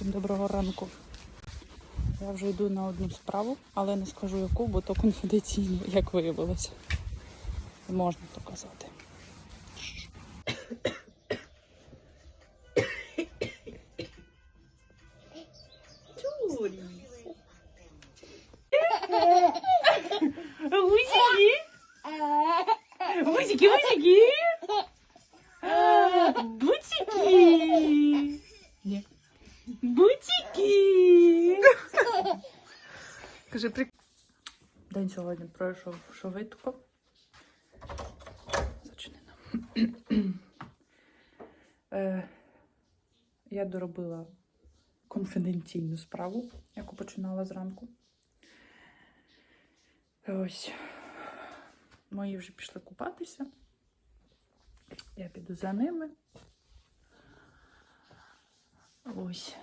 Всім доброго ранку. Я вже йду на одну справу, але не скажу яку, бо то конфіденційно, як виявилося. Не можна то казати. Гусики! Гусики, гусики! Бутики! Кажи, при... День сьогодні пройшов швидко. Зачинено. е, я доробила конфіденційну справу, яку починала зранку. Ось. Мої вже пішли купатися. Я піду за ними. Ось.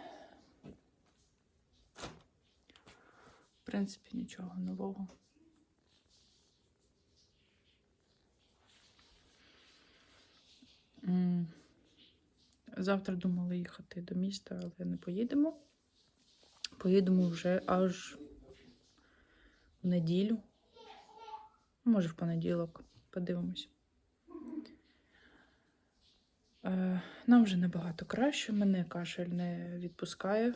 В принципі, нічого нового. Завтра думали їхати до міста, але не поїдемо. Поїдемо вже аж в неділю. Може, в понеділок. Подивимось. Е, Нам вже набагато краще. Мене кашель не відпускає,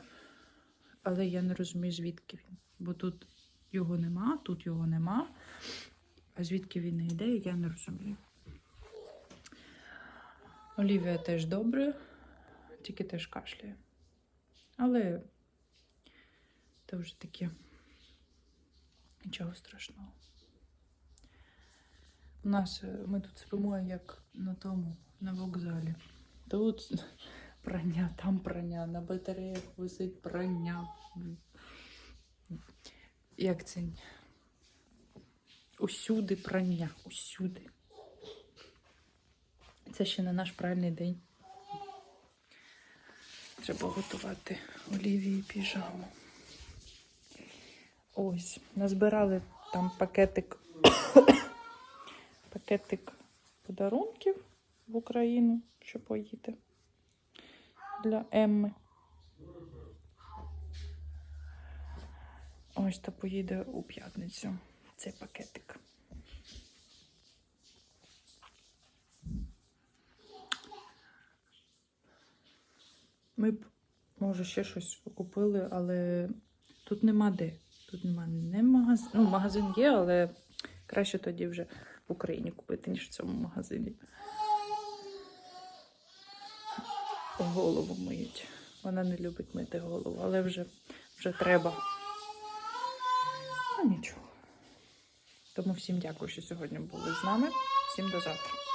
але я не розумію, звідки він. Бо тут його нема, тут його нема. А звідки він не йде, я не розумію. Олівія теж добре, тільки теж кашляє. Але це вже таке нічого страшного. У нас е, ми тут спимо як на тому, на вокзалі. Тут прання, там прання, на батареях висить прання. Як це? Усюди прання, усюди. Це ще не наш правильний день. Треба готувати Олівії піжаму. Ось, назбирали там пакетик пакетик подарунків в Україну, що поїде для Емми. Ось то поїде у п'ятницю цей пакетик. Ми б, може, ще щось купили, але тут нема де. Тут нема не магазин. Ну, магазин є, але краще тоді вже Україні купити, ніж в цьому магазині. Голову миють. Вона не любить мити голову, але вже, вже треба. Ну нічого. Тому всім дякую, що сьогодні були з нами. Всім до завтра.